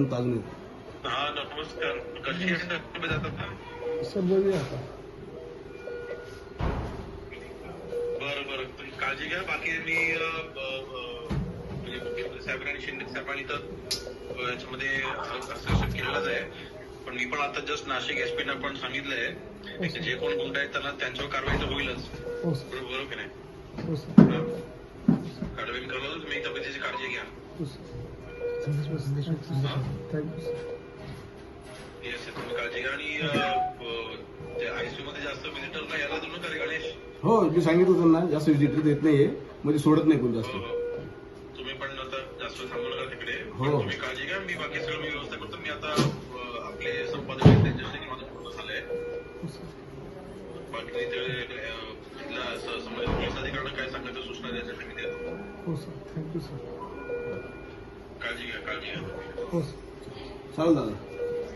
मदन तागणे हा नमस्कार. कशी सर बरी आता. बरं बर. तुम्ही काळजी घ्या. बाकी मी म्हणजे साहेबांनी शिंदे साहेबांनी तर याच्यामध्ये हस्तक्षेप केलेलाच आहे. पण मी पण आता जस्ट नाशिक एसपीना पण सांगितलंय. हो, जे कोण गुंड आहेत त्यांना त्यांच्यावर कारवाई तर होईलच. हो, बरोबर की नाही? हो, कारवाई करा तुम्ही तब्येतीची काळजी घ्या. हो येस तुम्ही काळजी घ्या आणि आयसीयू मध्ये जास्त गणेश हो मी सांगितलं त्यांना जास्त विजिटर देत नाहीये म्हणजे सोडत नाही कोण जास्त. तुम्ही पण आता जास्त थांबू नका तिकडे हो. तुम्ही काळजी घ्या मी बाकी सगळं मी व्यवस्था करतो मी आता आपले संपादक आहेत त्यांच्याशी माझं पूर्ण झालंय सर बाकी ते अं, इथल्या स- संबंधित पोलीस अधिकाऱ्यांना काय सांगायचं सूचना द्यायच्या मी देतो हो सर थँक्यू सर काळजी घ्या